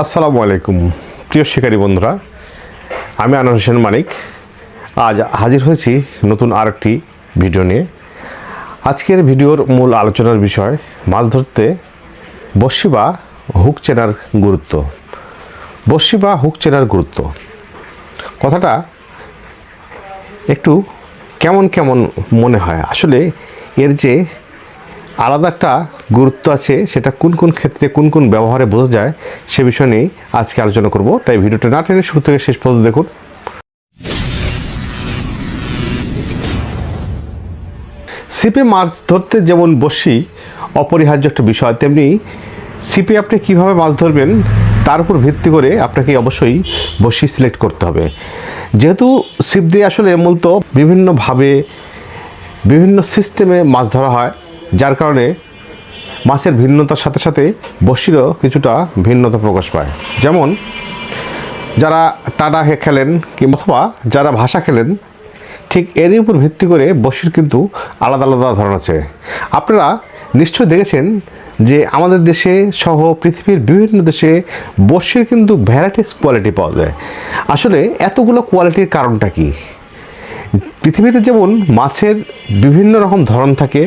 আসসালামু আলাইকুম। প্রিয় শিকারী বন্ধুরা, আমি আনোয়ার হোসেন মানিক। আজ হাজির হয়েছি নতুন আরেকটি ভিডিও নিয়ে। আজকের ভিডিওর মূল আলোচনার বিষয়, মাছ ধরতে বড়শি বা হুক চেনার গুরুত্ব। বড়শি বা হুক চেনার গুরুত্ব। কথাটা একটু কেমন কেমন মনে হয়? আসলে এর যে আলাদা একটা গুরুত্ব আছে, সেটা কোন কোন ক্ষেত্রে কোন কোন ব্যবহারে বোঝা যায়, সে বিষয় নিয়েই আজকে আলোচনা করব। তাই ভিডিওটা না টেনে শুরু থেকে শেষ পর্যন্ত দেখুন। সিপে মাছ ধরতে যেমন বসি, অপরিহার্য একটা বিষয়, তেমনি সিপে আপনি কীভাবে মাছ ধরবেন, তার উপর ভিত্তি করে আপনাকে অবশ্যই বসি সিলেক্ট করতে হবে। যেহেতু সিপ দিয়ে আসলে মূলত বিভিন্নভাবে, বিভিন্ন সিস্টেমে মাছ ধরা হয়, যার কারণে মাছের ভিন্নতার সাথে সাথে বসিরও কিছুটা ভিন্নতা প্রকাশ পায়। যেমন, যারা হে খেলেন কিংবা অথবা যারা ভাষা খেলেন, ঠিক এরই উপর ভিত্তি করে বসির কিন্তু আলাদা আলাদা ধরন আছে। আপনারা নিশ্চয়ই দেখেছেন যে আমাদের দেশে সহ পৃথিবীর বিভিন্ন দেশে বসির কিন্তু ভ্যারাইটিস কোয়ালিটি পাওয়া যায়। আসলে এতগুলো কোয়ালিটির কারণটা কী? পৃথিবীতে যেমন মাছের বিভিন্ন রকম ধরন থাকে,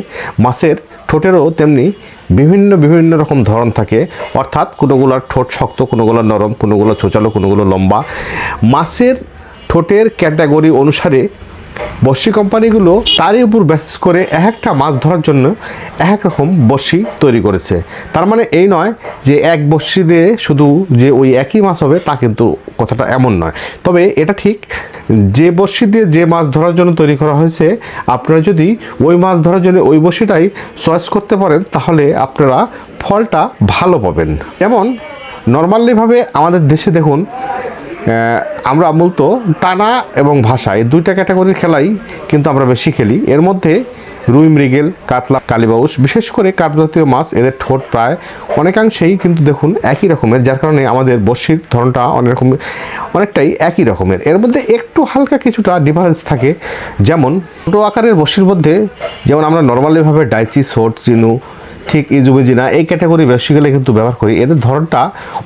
মাছের ঠোঁটেরও তেমনি বিভিন্ন বিভিন্ন রকম ধরন থাকে। অর্থাৎ কোনোগুলোর ঠোঁট শক্ত কোনোগুলো নরম, কোনোগুলো ছোচালো কোনোগুলো লম্বা। মাছের ঠোঁটের ক্যাটাগরি অনুসারে বর্ষি কোম্পানিগুলো তারই উপর বেসিস করে এক একটা মাছ ধরার জন্য এক এক রকম বর্ষি তৈরি করেছে। তার মানে এই নয় যে এক বর্ষি দিয়ে শুধু যে ওই একই মাছ হবে তা কিন্তু কথাটা এমন নয়। তবে এটা ঠিক, যে বর্ষি দিয়ে যে মাছ ধরার জন্য তৈরি করা হয়েছে, আপনারা যদি ওই মাছ ধরার জন্য ওই বর্ষিটাই চয়েস করতে পারেন, তাহলে আপনারা ফলটা ভালো পাবেন। যেমন নর্মালিভাবে আমাদের দেশে দেখুন আমরা মূলত টানা এবং ভাষা, এই দুইটা ক্যাটাগরির খেলাই কিন্তু আমরা বেশি খেলি। এর মধ্যে রুই মৃগেল, কাতলা, কালিবাউস, বিশেষ করে কাপ জাতীয় মাছ, এদের ঠোঁট প্রায় অনেকাংশেই কিন্তু দেখুন একই রকমের, যার কারণে আমাদের বর্ষির ধরনটা অনেক রকম, অনেকটাই একই রকমের। এর মধ্যে একটু হালকা কিছুটা ডিফারেন্স থাকে, যেমন ছোটো আকারের বর্ষির মধ্যে, যেমন আমরা নর্মালিভাবে ডাইচি, সোট, চিনু ঠিক ইজুবিজিনা এই ক্যাটাগরি বেসিক্যালি কিন্তু ব্যবহার করি। এদের ধরনটা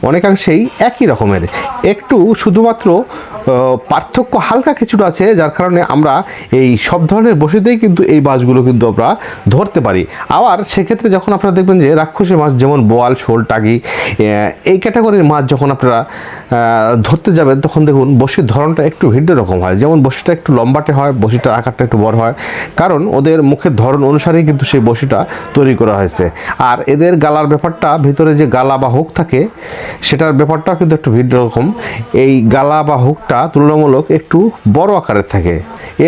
অনেকাংশেই একই রকমের। একটু শুধুমাত্র পার্থক্য হালকা কিছুটা আছে, যার কারণে আমরা এই সব ধরনের বসিতেই কিন্তু এই মাছগুলো কিন্তু আমরা ধরতে পারি। আবার সেক্ষেত্রে যখন আপনারা দেখবেন যে রাক্ষসী মাছ যেমন বোয়াল, শোল টাগি এই ক্যাটাগরির মাছ যখন আপনারা ধরতে যাবেন, তখন দেখুন বসির ধরনটা একটু ভিন্ন রকম হয়। যেমন বসিটা একটু লম্বাটে হয় বসিটার আকারটা একটু বড় হয়। কারণ ওদের মুখের ধরন অনুসারেই কিন্তু সেই বসিটা তৈরি করা হয়েছে। আর এদের গালার ব্যাপারটা, ভিতরে যে গালা বা হুক থাকে, সেটার ব্যাপারটাও কিন্তু একটু ভিন্ন রকম। এই গালা বা হুকটা তুলনামূলক একটু বড় আকারের থাকে।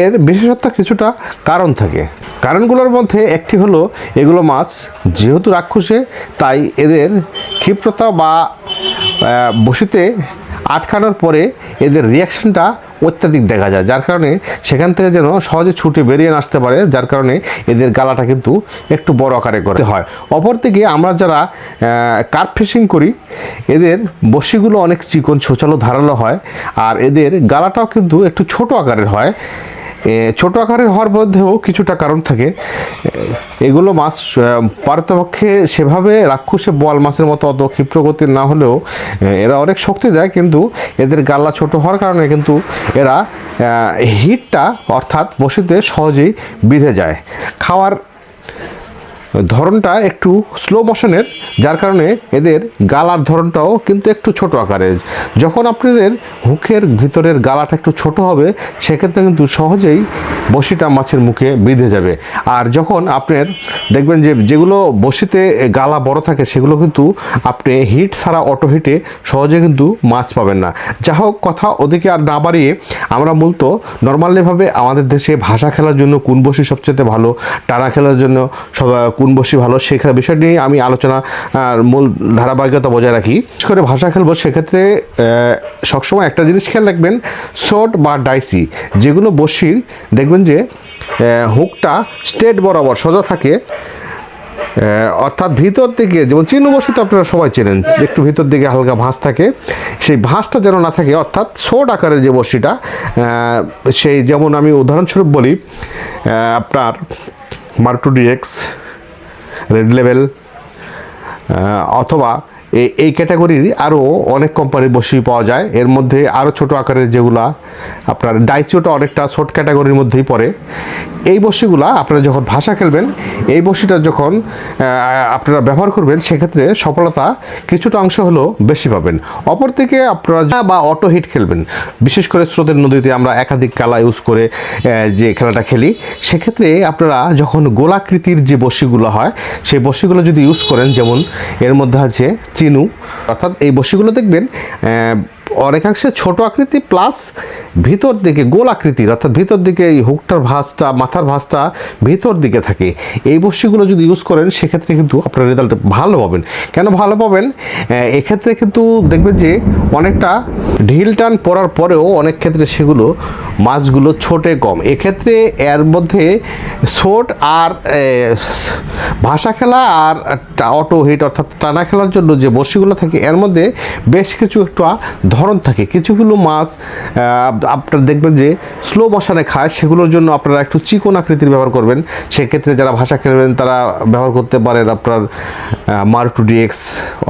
এর বিশেষত্ব কিছুটা কারণ থাকে। কারণগুলোর মধ্যে একটি হলো, এগুলো মাছ যেহেতু রাক্ষসে, তাই এদের ক্ষিপ্রতা বা বসিতে আটকানোর পরে এদের রিয়াকশনটা অত্যাধিক দেখা যায়, যার কারণে সেখান থেকে যেন সহজে ছুটে বেরিয়ে আসতে পারে, যার কারণে এদের গালাটা কিন্তু একটু বড় আকারে করতে হয়। অপরদিকে আমরা যারা কার্প ফিশিং করি, এদের বসিগুলো অনেক চিকন ছোচালো ধারালো হয়, আর এদের গালাটাও কিন্তু একটু ছোট আকারের হয়। ছোট আকারের হওয়ার মধ্যেও কিছুটা কারণ থাকে। এগুলো মাছ পারতপক্ষে সেভাবে রাক্ষসে বোয়াল মাছের মতো অত ক্ষিপ্রগতির না হলেও এরা অনেক শক্তি দেয়, কিন্তু এদের গাল্লা ছোট হওয়ার কারণে কিন্তু এরা হিটটা অর্থাৎ বসিতে সহজেই বিঁধে যায়। খাওয়ার ধরনটা একটু স্লো মোশনের যার কারণে এদের গালার ধরনটাও কিন্তু একটু ছোট আকারের যখন আপনাদের হুকের ভিতরের গালাটা একটু ছোট হবে, সেক্ষেত্রে কিন্তু সহজেই বসিটা মাছের মুখে বিঁধে যাবে। আর যখন আপনার দেখবেন যে যেগুলো বসিতে গালা বড় থাকে, সেগুলো কিন্তু আপনি হিট ছাড়া অটো হিটে সহজে কিন্তু মাছ পাবেন না। যা হোক, কথা ওদিকে আর না বাড়িয়ে আমরা মূলত নর্মালিভাবে আমাদের দেশে ভাষা খেলার জন্য কোন বসি সবচেয়ে ভালো, টানা খেলার জন্য কোন বসি ভালো সেখানে বিষয় নিয়ে আমি আলোচনা মূল ধারাবাহিকতা বজায় রাখি। বিশেষ করে ভাষা খেলব সেক্ষেত্রে সবসময় একটা জিনিস খেয়াল রাখবেন শর্ট বা ডাইসি যেগুলো বসির দেখবেন যে হুকটা স্টেট বরাবর সোজা থাকে অর্থাৎ ভিতর থেকে যেমন বস্তু তো আপনারা সবাই চেনেন একটু ভিতর দিকে হালকা ভাঁজ থাকে সেই ভাঁজটা যেন না থাকে অর্থাৎ ছোট আকারের যে আহ, সেই যেমন আমি উদাহরণস্বরূপ বলি আপনার মার্টু ডিএক্স রেড লেভেল অথবা এই ক্যাটাগরির আরও অনেক কোম্পানির বসি পাওয়া যায়। এর মধ্যে আরও ছোট আকারের যেগুলা আপনার ডাইচিওটা অনেকটা ছোট ক্যাটাগরির মধ্যেই পড়ে। এই বসিগুলা আপনারা যখন ভাষা খেলবেন, এই বসিটা যখন আপনারা ব্যবহার করবেন, সেক্ষেত্রে সফলতা কিছুটা অংশ হলেও বেশি পাবেন। অপরদিকে আপনারা যা বা অটো হিট খেলবেন, বিশেষ করে স্রোতের নদীতে আমরা একাধিক কালা ইউজ করে যে খেলাটা খেলি, সেক্ষেত্রে আপনারা যখন গোলাকৃতির যে বসিগুলো হয়, সেই বসিগুলো যদি ইউজ করেন, যেমন এর মধ্যে আছে চিনু। অর্থাৎ এই বসিগুলো দেখবেন অনেকাংশে ছোট আকৃতি প্লাস ভিতর দিকে গোল আকৃতির, অর্থাৎ ভিতর দিকে এই হুকটার ভাঁজটা, মাথার ভাঁজটা ভিতর দিকে থাকে। এই বস্তুগুলো যদি ইউজ করেন, সেক্ষেত্রে কিন্তু আপনার রেজাল্ট ভালো পাবেন। কেন ভালো পাবেন? এক্ষেত্রে কিন্তু দেখবেন যে অনেকটা ঢিল টান পড়ার পরেও অনেক ক্ষেত্রে সেগুলো মাছগুলো ছোটে কম। এক্ষেত্রে এর মধ্যে ছোট আর ভাষা খেলা আর অটো হিট অর্থাৎ টানা খেলার জন্য যে বড়শিগুলো থাকে, এর মধ্যে বেশ কিছু একটু ধরন থাকে। কিছুগুলো মাছ আপনারা দেখবেন যে স্লো মশানে খায়, সেগুলোর জন্য আপনারা একটু চিকন আকৃতির ব্যবহার করবেন। সেক্ষেত্রে যারা ভাষা খেলবেন, তারা ব্যবহার করতে পারেন আপনার মার টু ডিএক্স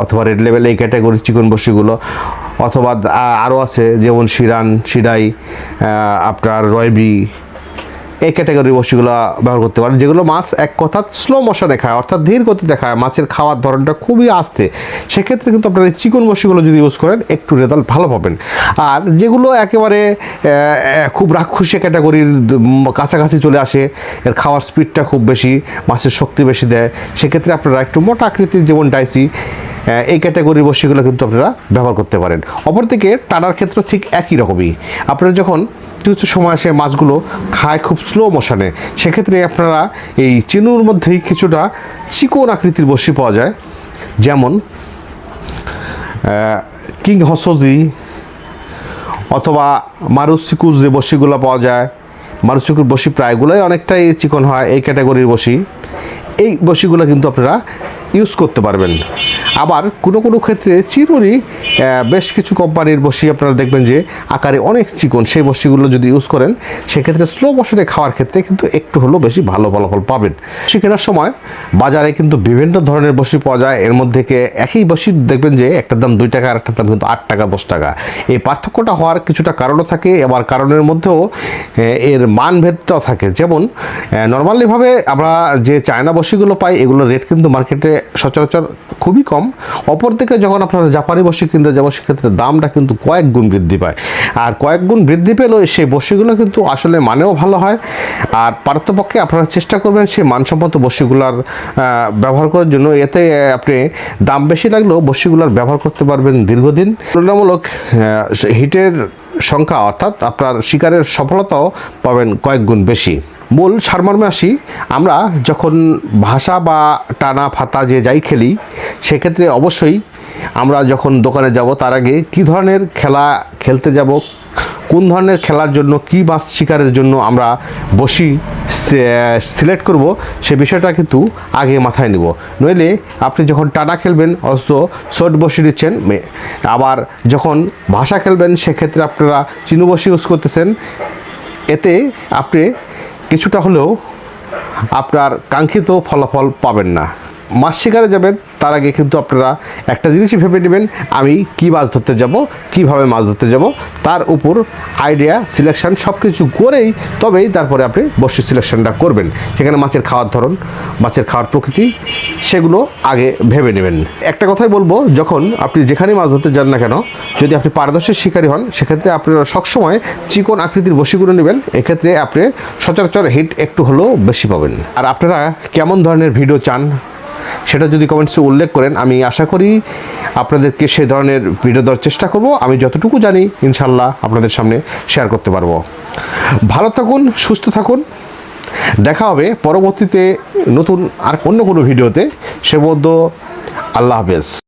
অথবা রেড লেভেল এই ক্যাটাগরি চিকন বসিগুলো অথবা আরও আছে, যেমন শিরান শিরাই আপনার রয়বি এই ক্যাটাগরির বস্তুগুলো ব্যবহার করতে পারেন, যেগুলো মাছ এক কথা স্লো মোশনে খায়, অর্থাৎ ধীর গতিতে খায়। মাছের খাওয়ার ধরনটা খুবই আস্তে। সেক্ষেত্রে কিন্তু আপনারা চিকন বস্তুগুলো যদি ইউজ করেন, একটু রেজাল্ট ভালো পাবেন। আর যেগুলো একেবারে খুব রাক্ষসী ক্যাটাগরির কাছাকাছি চলে আসে, এর খাওয়ার স্পিডটা খুব বেশি, মাছের শক্তি বেশি দেয়, সেক্ষেত্রে আপনারা একটু মোটা আকৃতির যেমন ডাইসি এই ক্যাটাগরির বস্তুগুলো কিন্তু আপনারা ব্যবহার করতে পারেন। অপরদিকে টানার ক্ষেত্র ঠিক একই রকমই। আপনারা যখন কিছু সময় আসে মাছগুলো খায় খুব স্লো মোশনে সেক্ষেত্রে আপনারা এই চিনুর মধ্যেই কিছুটা চিকন আকৃতির বসি পাওয়া যায়। যেমন কিং হসজি অথবা মারুসিকুর যে বসিগুলো পাওয়া যায়। মারুসিকুর বসি প্রায়গুলোই অনেকটাই চিকন হয় এই ক্যাটাগরির বসি। এই বসিগুলো কিন্তু আপনারা ইউজ করতে পারবেন। আবার কোনো কোনো ক্ষেত্রে চিরুনি বেশ কিছু কোম্পানির বসি আপনারা দেখবেন যে আকারে অনেক চিকন, সেই বসিগুলো যদি ইউজ করেন, সেক্ষেত্রে স্লো মোশনে খাওয়ার ক্ষেত্রে কিন্তু একটু হলেও বেশি ভালো ফলাফল পাবেন। বসি কেনার সময় বাজারে কিন্তু বিভিন্ন ধরনের বসি পাওয়া যায়, এর মধ্যে একই বসি দেখবেন যে একটার দাম দুই টাকা আর একটার দাম কিন্তু আট টাকা, দশ টাকা। এই পার্থক্যটা হওয়ার কিছুটা কারণও থাকে আবার কারণের মধ্যেও এর মানভেদটাও থাকে। যেমন নর্মালিভাবে আমরা যে চায়না বসিগুলো পাই, এগুলোর রেট কিন্তু মার্কেটে সচরাচর খুবই কম। অপরদিকে যখন আপনারা জাপানি বসি কিনতে যাব সেক্ষেত্রে দামটা কিন্তু কয়েক গুণ বৃদ্ধি পায়। আর কয়েক গুণ বৃদ্ধি পেলেও সেই বসিগুলো কিন্তু আসলে মানেও ভালো হয়। আর পার্থপক্ষে আপনারা চেষ্টা করবেন সেই মানসম্মত বসিগুলার ব্যবহার করার জন্য। এতে আপনি দাম বেশি লাগলেও বসিগুলার ব্যবহার করতে পারবেন দীর্ঘদিন। তুলনামূলক হিটের সংখ্যা অর্থাৎ আপনার শিকারের সফলতাও পাবেন কয়েক গুণ বেশি। মূল সারমর্মে আসি, আমরা যখন ভাষা বা টানা ফাতা যে যাই খেলি, সেক্ষেত্রে অবশ্যই আমরা যখন দোকানে যাব তার আগে কী ধরনের খেলা খেলতে যাব, কোন ধরনের খেলার জন্য, কী মাছ শিকারের জন্য আমরা বসি সিলেক্ট করব, সে বিষয়টা কিন্তু আগে মাথায় নেব। নইলে আপনি যখন টানা খেলবেন, অথচ শর্ট বসি দিচ্ছেন আবার যখন ভাষা খেলবেন, সেক্ষেত্রে আপনারা চিনু বসি ইউজ করতেছেন, এতে আপনি কিছুটা হলেও আপনার কাঙ্ক্ষিত ফলাফল পাবেন না। মাছ শিকারে যাবেন, তার আগে কিন্তু আপনারা একটা জিনিসই ভেবে নেবেন, আমি কি মাছ ধরতে যাব, কীভাবে মাছ ধরতে যাব, তার উপর আইডিয়া সিলেকশন সব কিছু করেই তবেই তারপরে আপনি বসির সিলেকশনটা করবেন। সেখানে মাছের খাওয়ার ধরন, মাছের খাওয়ার প্রকৃতি, সেগুলো আগে ভেবে নেবেন। একটা কথাই বলব, যখন আপনি যেখানে মাছ ধরতে যান না কেন, যদি আপনি পারদর্শী শিকারী হন, সেক্ষেত্রে আপনারা সবসময় চিকন আকৃতির বসিগুলো নেবেন, এক্ষেত্রে আপনি সচরাচর হিট একটু হলেও বেশি পাবেন। আর আপনারা কেমন ধরনের ভিডিও চান সেটা যদি কমেন্টসে উল্লেখ করেন, আমি আশা করি আপনাদেরকে সে ধরনের ভিডিও দেওয়ার চেষ্টা করব। আমি যতটুকু জানি ইনশাল্লাহ আপনাদের সামনে শেয়ার করতে পারব। ভালো থাকুন, সুস্থ থাকুন। দেখা হবে পরবর্তীতে নতুন আর অন্য কোনো ভিডিওতে সে মধ্য আল্লাহ হাফেজ।